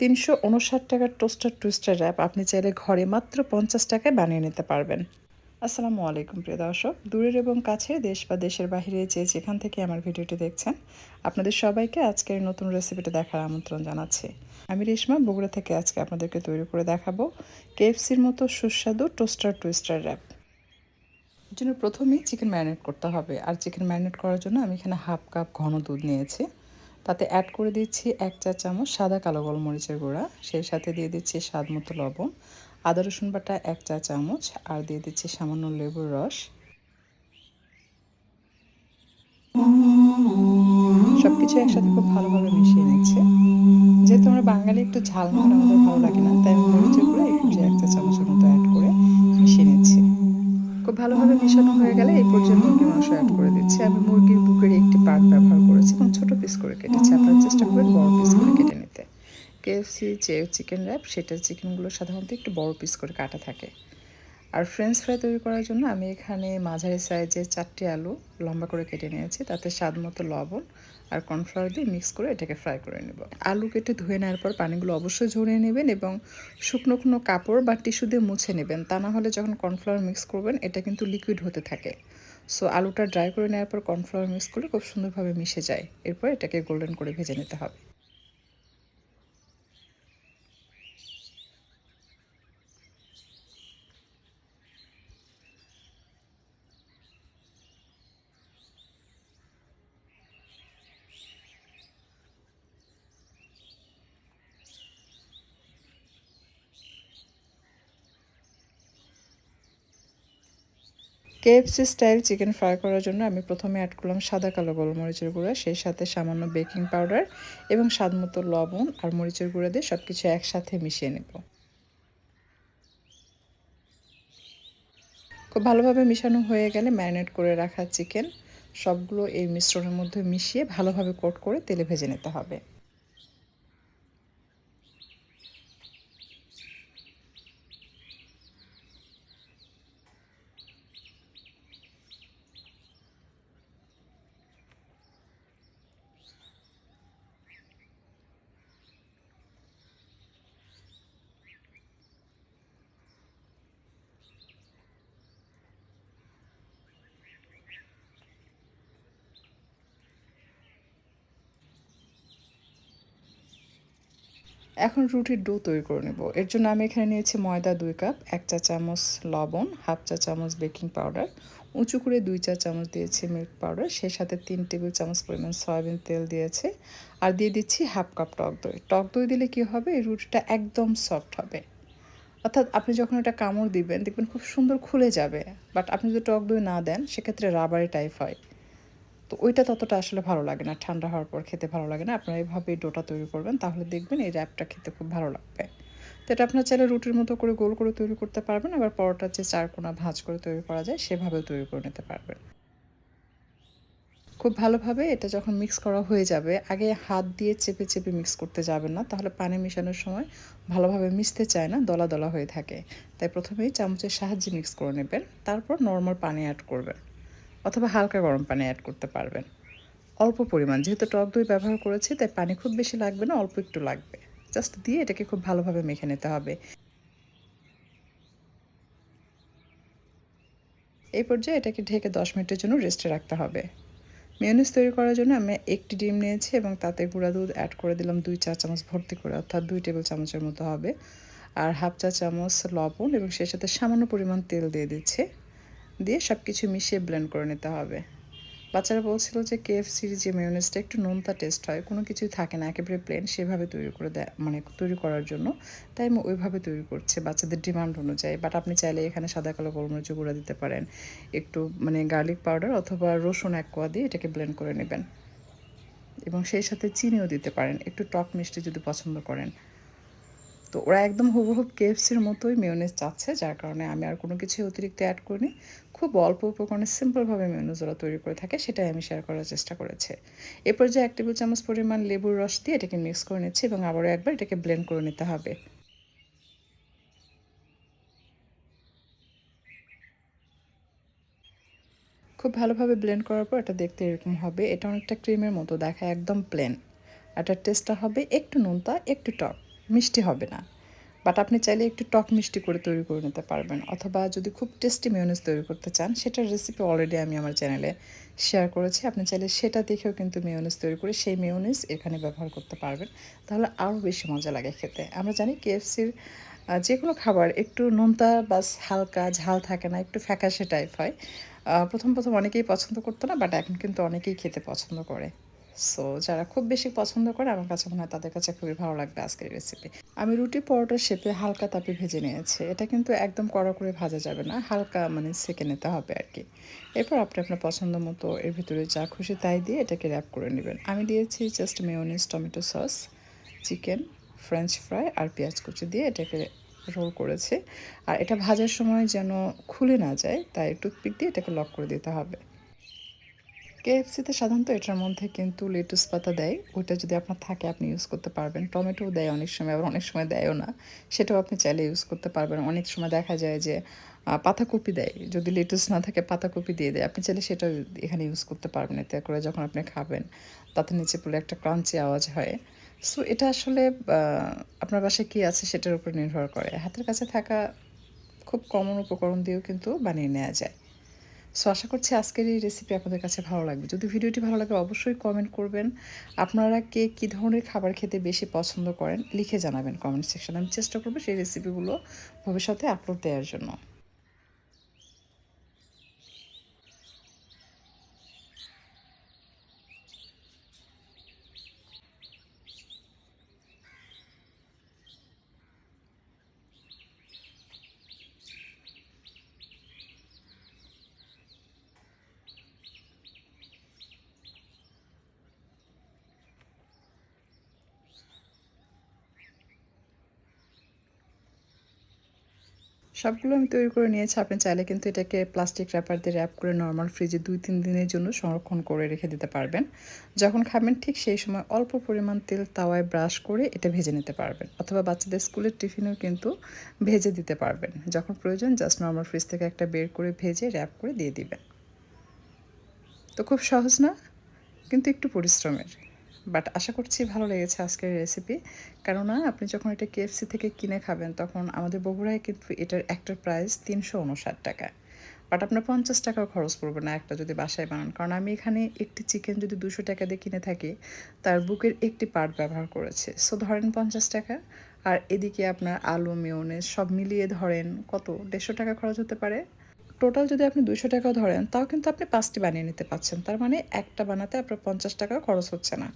তিনশো উনষাট টাকার টোস্টার টুইস্টার র্যাপ আপনি চাইলে ঘরে মাত্র পঞ্চাশ টাকায় বানিয়ে নিতে পারবেন। আসসালামু আলাইকুম, প্রিয় দর্শক। দূরের এবং কাছের দেশ বা দেশের বাইরে যে যেখান থেকে আমার ভিডিওটি দেখছেন, আপনাদের সবাইকে আজকের নতুন রেসিপিটা দেখার আমন্ত্রণ জানাচ্ছি। আমি রেশমা, বগুড়া থেকে আজকে আপনাদেরকে তৈরি করে দেখাবো কেএফসির মতো সুস্বাদু টোস্টার টুইস্টার র্যাপ। জন্য প্রথমেই চিকেন ম্যারিনেট করতে হবে। আর চিকেন ম্যারিনেট করার জন্য আমি এখানে হাফ কাপ ঘন দুধ নিয়েছি। তাতে অ্যাড করে দিচ্ছি এক চা চামচ সাদা কালো গোলমরিচের গুঁড়া। সেই সাথে দিয়ে দিচ্ছি স্বাদ মতো লবণ। আদা, রসুন বাটা এক চা চামচ আর দিয়ে দিচ্ছি সামান্য লেবুর রস। সব কিছু একসাথে খুব ভালোভাবে মিশিয়ে নিচ্ছে। যেহেতু আমরা বাঙালি, একটু ঝাল না আমাদের ভালো লাগে না, তাই মরিচের গুঁড়া একটু এক চা চামচের মতো অ্যাড করে খুব ভালোভাবে মিশানো হয়ে গেলে এই পর্যন্ত মুরগির মাংস অ্যাড করে দিচ্ছি। আমি মুরগির বুকের একটি পার্ট ব্যবহার করেছি এবং ছোটো পিস করে কেটেছি। আপনার চেষ্টা করবেন বড় পিস করে কেটে নিতে। কেএফসি যে চিকেন র্যাপ সেটার চিকেনগুলো সাধারণত একটু বড় পিস করে কাটা থাকে। আর ফ্রেঞ্চ ফ্রাই তৈরি করার জন্য আমি এখানে মাঝারি সাইজের চারটি আলু লম্বা করে কেটে নিয়েছি। তাতে স্বাদ মতো লবণ আর কর্নফ্লাওয়ার দিয়ে মিক্স করে এটাকে ফ্রাই করে নেব। আলু কেটে ধুয়ে নেওয়ার পর পানিগুলো অবশ্যই ঝরিয়ে নেবেন এবং শুকনো কোনো কাপড় বা টিস্যু দিয়ে মুছে নেবেন। তা না হলে যখন কর্নফ্লাওয়ার মিক্স করবেন, এটা কিন্তু লিকুইড হতে থাকে। সো আলুটা ড্রাই করে নেওয়ার পর কর্নফ্লাওয়ার মিক্স করলে খুব সুন্দরভাবে মিশে যায়। এরপর এটাকে গোল্ডেন করে ভেজে নিতে হবে। কেএফসি স্টাইল চিকেন ফ্রাই করার জন্য আমি প্রথমে অ্যাড করলাম সাদা কালো গোলমরিচের গুঁড়া, সেই সাথে সামান্য বেকিং পাউডার এবং স্বাদমতো লবণ আর মরিচের গুঁড়া দিয়ে সব কিছু একসাথে মিশিয়ে নেব। খুব ভালোভাবে মিশানো হয়ে গেলে ম্যারিনেট করে রাখা চিকেন সবগুলো এই মিশ্রণের মধ্যে মিশিয়ে ভালোভাবে কোট করে তেলে ভেজে নিতে হবে। এখন রুটির ডো তৈরি করে নেব। এর জন্য আমি এখানে নিয়েছি ময়দা দুই কাপ, এক চা চামচ লবণ, হাফ চা চামচ বেকিং পাউডার। উঁচু করে দুই চা চামচ দিয়েছি মিল্ক পাউডার। সেই সাথে তিন টেবিল চামচ পরিমাণ সয়াবিন তেল দিয়েছে। আর দিয়ে দিচ্ছি হাফ কাপ টক দই। টক দই দিলে কি হবে? এই রুটিটা একদম সফট হবে। অর্থাৎ আপনি যখন এটা কামড় দিবেন, দেখবেন খুব সুন্দর খুলে যাবে। বাট আপনি যদি টক দই না দেন, সেক্ষেত্রে রাবারি টাইপ হয়। তো ওইটা ততটা আসলে ভালো লাগে না। ঠান্ডা হওয়ার পর খেতে ভালো লাগে না। আপনারা এইভাবে ডোটা তৈরি করবেন, তাহলে দেখবেন এই র্যাপটা খেতে খুব ভালো লাগবে। তো এটা আপনার চাইলে রুটির মতো করে গোল করে তৈরি করতে পারবেন, আবার পরোটার যে চারকোনা ভাঁজ করে তৈরি করা যায়, সেভাবেও তৈরি করে নিতে পারবেন। খুব ভালোভাবে এটা যখন মিক্স করা হয়ে যাবে, আগে হাত দিয়ে চেপে চেপে মিক্স করতে যাবেন না, তাহলে পানি মেশানোর সময় ভালোভাবে মিশতে চায় না, দলা দলা হয়ে থাকে। তাই প্রথমেই চামচের সাহায্যে মিক্স করে নেবেন, তারপর নর্মাল পানি অ্যাড করবেন। অথবা হালকা গরম পানি অ্যাড করতে পারবেন। অল্প পরিমাণ, যেহেতু টক দই ব্যবহার করেছি, তাই পানি খুব বেশি লাগবে না, অল্প একটু লাগবে। জাস্ট দিয়ে এটাকে খুব ভালোভাবে মেখে নিতে হবে। এই পর্যায়ে এটাকে ঢেকে দশ মিনিটের জন্য রেস্টে রাখতে হবে। মেয়নিজ তৈরি করার জন্য আমি একটি ডিম নিয়েছি এবং তাতে গুঁড়া দুধ অ্যাড করে দিলাম দুই চা চামচ ভর্তি করে, অর্থাৎ দুই টেবিল চামচের মতো হবে। আর হাফ চা চামচ লবণ এবং সেই সাথে সামান্য পরিমাণ তেল দিয়ে দিচ্ছে। দিয়ে সব কিছু মিশিয়ে ব্লেন্ড করে নিতে হবে। বাচ্চারা বলছিল যে কেএফসির যে মেয়নেজটা একটু নোনতা টেস্ট হয়, কোনো কিছুই থাকে না, একেবারে প্লেন সেভাবে তৈরি করে দেয় মানে তৈরি করার জন্য। তাই আমি ওইভাবে তৈরি করছি, বাচ্চাদের ডিমান্ড অনুযায়ী। বাট আপনি চাইলে এখানে সাদা, কালো গোলমরিচ গুঁড়া দিতে পারেন। একটু মানে গার্লিক পাউডার অথবা রসুন এক কোয়া দিয়ে এটাকে ব্লেন্ড করে নেবেন। এবং সেই সাথে চিনিও দিতে পারেন, একটু টক মিষ্টি যদি পছন্দ করেন। তো ওরা একদম হুবহুব কেএফসির মতোই মেয়নেজ চাচ্ছে, যার কারণে আমি আর কোনো কিছুই অতিরিক্ত অ্যাড করিনি। খুব অল্প উপকরণে সিম্পলভাবে মেয়নেজ ওরা তৈরি করে থাকে, সেটাই আমি শেয়ার করার চেষ্টা করেছি। এরপর যে এক টেবিল চামচ পরিমাণ লেবুর রস দিয়ে এটাকে মিক্স করে নিচ্ছি এবং আবারও একবার এটাকে ব্লেন্ড করে নিতে হবে। খুব ভালোভাবে ব্লেন্ড করার পর এটা দেখতে এরকম হবে, এটা অনেকটা ক্রিমের মতো, দেখা একদম প্লেন এটার টেস্টটা হবে একটু নোনতা, একটু টক মিষ্টি হবে না। বাট আপনি চাইলে একটু টক মিষ্টি করে তৈরি করে নিতে পারবেন অথবা যদি খুব টেস্টি মেয়নিজ তৈরি করতে চান, সেটার রেসিপি অলরেডি আমি আমার চ্যানেলে শেয়ার করেছি। আপনি চাইলে সেটা দেখেও কিন্তু মেয়নিজ তৈরি করে সেই মেয়নিজ এখানে ব্যবহার করতে পারবেন। তাহলে আরও বেশি মজা লাগে খেতে। আমরা জানি কেএফসির যে কোনো খাবার একটু নোনতা বাস হালকা ঝাল থাকে না, একটু ফ্যাকাশে টাইপ হয়। প্রথম প্রথম অনেকেই পছন্দ করতো না বাট এখন কিন্তু অনেকেই খেতে পছন্দ করে। সো যারা খুব বেশি পছন্দ করে, আমার কাছে মনে হয় তাদের কাছে খুবই ভালো লাগবে আজকের রেসিপি আমি রুটি পরোটার শেপে হালকা তাপে ভেজে নিয়েছি। এটা কিন্তু একদম কড়া করে ভাজা যাবে না, হালকা মানে সেকে নিতে হবে আর কি। এরপর আপনি আপনার পছন্দ মতো এর ভিতরে যা খুশি তাই দিয়ে এটাকে র্যাপ করে নেবেন। আমি দিয়েছি just mayonnaise tomato sauce chicken french fry আর পেঁয়াজ কুচি দিয়ে এটাকে রোল করেছি। আর এটা ভাজার সময় যেন খুলে না যায়, তাই টুথপিক দিয়ে এটাকে লক করে দিতে হবে। কেএফসিতে সাধারণত এটার মধ্যে কিন্তু লেটুস পাতা দেয়। ওইটা যদি আপনার থাকে, আপনি ইউজ করতে পারবেন। টমেটোও দেয় অনেক সময়, আবার অনেক সময় দেয়ও না। সেটাও আপনি চাইলে ইউজ করতে পারবেন। অনেক সময় দেখা যায় যে পাতাকপি দেয়। যদি লেটুস না থাকে, পাতাকপি দিয়ে দেয়। আপনি চাইলে সেটাও এখানে ইউজ করতে পারবেন। এতে করে যখন আপনি খাবেন, তাতে নিচে পড়লে একটা ক্রাঞ্চি আওয়াজ হয়। সো এটা আসলে আপনার বাসায় কী আছে সেটার উপর নির্ভর করে। হাতের কাছে থাকা খুব কমন উপকরণ দিয়েও কিন্তু বানিয়ে নেওয়া যায়। সো আশা করছি আজকের এই রেসিপি আপনাদের কাছে ভালো লাগবে। যদি ভিডিওটি ভালো লাগে, অবশ্যই কমেন্ট করবেন। আপনারা কে কী ধরনের খাবার খেতে বেশি পছন্দ করেন, লিখে জানাবেন কমেন্ট সেকশানে আমি চেষ্টা করব সেই রেসিপিগুলো ভবিষ্যতে আপলোড দেওয়ার জন্য। সবগুলো আমি তৈরি করে নিয়েছি। আপনি চাইলে কিন্তু এটাকে প্লাস্টিক র্যাপার দিয়ে র্যাপ করে নর্মাল ফ্রিজে দুই তিন দিনের জন্য সংরক্ষণ করে রেখে দিতে পারবেন। যখন খাবেন ঠিক সেই সময় অল্প পরিমাণ তেল তাওয়ায় ব্রাশ করে এটা ভেজে নিতে পারবেন অথবা বাচ্চাদের স্কুলের টিফিনেও কিন্তু ভেজে দিতে পারবেন। যখন প্রয়োজন জাস্ট নর্মাল ফ্রিজ থেকে একটা বের করে ভেজে র্যাপ করে দিয়ে দিবেন। তো খুব সহজ না? কিন্তু একটু পরিশ্রমের। বাট আশা করছি ভালো লেগেছে আজকের রেসিপি কেননা আপনি যখন এটা কেএফসি থেকে কিনে খাবেন, তখন আমাদের বগুড়ায় কিন্তু এটার একটার প্রাইস তিনশো উনষাট টাকা। বাট আপনার পঞ্চাশ টাকাও খরচ পড়বে না একটা যদি বাসায় বানান। কারণ আমি এখানে একটি চিকেন যদি দুশো টাকা দিয়ে কিনে থাকি, তার বুকের একটি পার্ট ব্যবহার করেছে। সো ধরেন পঞ্চাশ টাকা, আর এদিকে আপনার আলু মেয়নেজ সব মিলিয়ে ধরেন কত? দেড়শো টাকা খরচ হতে পারে। টোটাল যদি আপনি দুশো টাকাও ধরেন, তাও কিন্তু আপনি পাঁচটি বানিয়ে নিতে পারছেন। তার মানে একটা বানাতে আপনার পঞ্চাশ টাকা খরচ হচ্ছে না।